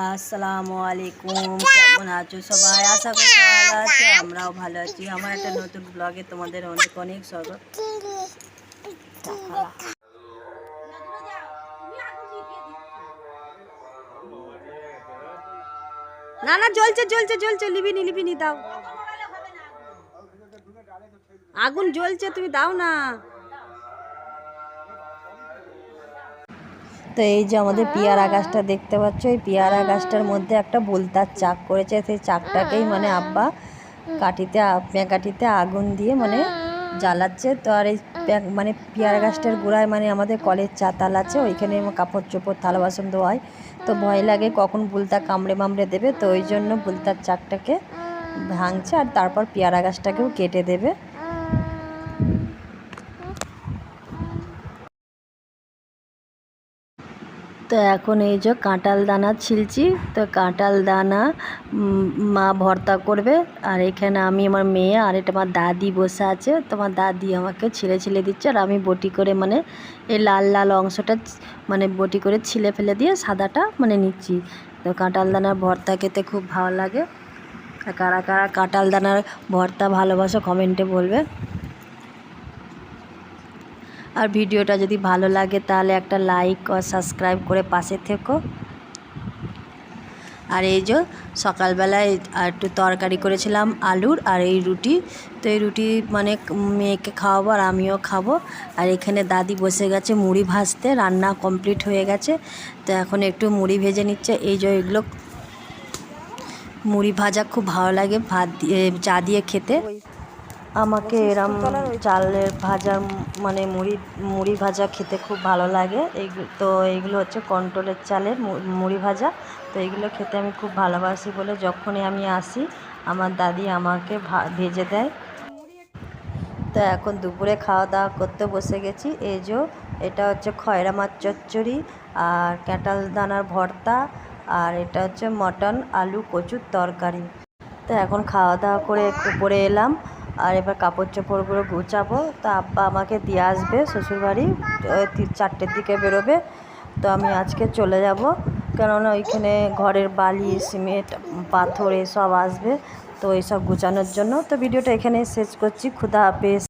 আসসালামু আলাইকুম। কেমন আছো সবাই? আশা করি ভালো আছো, আমরাও ভালো আছি। আমার একটা নতুন ব্লগে তোমাদের অনেক অনেক স্বাগত। না না, জ্বলছে জ্বলছে জ্বলছে। লিবিনি লিবিনি দাও। আগুন জ্বলছে, তুমি দাও না। তো এই যে আমাদের পেয়ারা গাছটা দেখতে পাচ্ছ এই পেয়ারা গাছটার মধ্যে একটা বলতার চাক করেছে সেই চাকটাকেই মানে আব্বা কাঠিতে কাঠিতে আগুন দিয়ে মানে জ্বালাচ্ছে। তো আর এই মানে পেয়ারা গাছটার গোড়ায় মানে আমাদের কলের চাতাল আছে ওইখানে কাপড় চোপড় থালা বাসন ধোয়া হয়। তো ভয় লাগে কখন বুলতা কামড়ে মামড়ে দেবে তো ওই জন্য বুলতার চাকটাকে ভাঙছে আর তারপর পেয়ারা গাছটাকেও কেটে দেবে। তো এখন এই যে কাঁঠাল দানা ছিলছি, তো কাঁঠাল দানা মা ভর্তা করবে। আর এখানে আমি আমার মেয়ে আর এটা আমার দাদি বসে আছে। তোমার দাদি আমাকে ছিঁড়ে ছিলে দিচ্ছে আর আমি বটি করে মানে এই লাল লাল অংশটা মানে বটি করে ছিলে ফেলে দিয়ে সাদাটা মানে নিচ্ছি। তো কাঁঠাল দানার ভর্তা খেতে খুব ভালো লাগে। কারা কারা কাঁঠাল দানার ভর্তা ভালোবাসো কমেন্টে বলবে। আর ভিডিওটা যদি ভালো লাগে তাহলে একটা লাইক ও সাবস্ক্রাইব করে পাশে থেকো। আর এই যে সকালবেলায় একটু তরকারি করেছিলাম আলুর আর এই রুটি। তো এই রুটি মানে মেয়েকে খাওয়াবো আর আমিও খাব। আর এখানে দাদি বসে গেছে মুড়ি ভাজতে, রান্না কমপ্লিট হয়ে গেছে। তো এখন একটু মুড়ি ভেজে নিচ্ছে। এই যে এগুলো মুড়ি ভাজা খুব ভালো লাগে ভাত দিয়ে, চা দিয়ে খেতে। আমাকে এরম চালের ভাজা মানে মুড়ি মুড়ি ভাজা খেতে খুব ভালো লাগে। এই তো এইগুলো হচ্ছে কন্ট্রোলের চালের মুড়ি ভাজা। তো এইগুলো খেতে আমি খুব ভালোবাসি বলে যখনই আমি আসি আমার দাদি আমাকে ভেজে দেয়। তো এখন দুপুরে খাওয়া দাওয়া করতে বসে গেছি। এই যে এটা হচ্ছে খয়রা মাছ চচ্চড়ি আর ক্যাটাল দানার ভর্তা আর এটা হচ্ছে মটন আলু কচুর তরকারি। তো এখন খাওয়া দাওয়া করে একটু পরে এলাম। আর এবার কাপড় চোপড়গুলো গুছাবো। তো আব্বা আমাকে দিয়ে আসবে, শ্বশুরবাড়ি চারটের দিকে বেরোবে। তো আমি আজকে চলে যাব। কেননা ওইখানে ঘরের বালি, সিমেন্ট, পাথর এসব আসবে, তো এইসব গুছানোর জন্য। তো ভিডিওটা এখানে শেষ করছি। খুদা হাফেজ।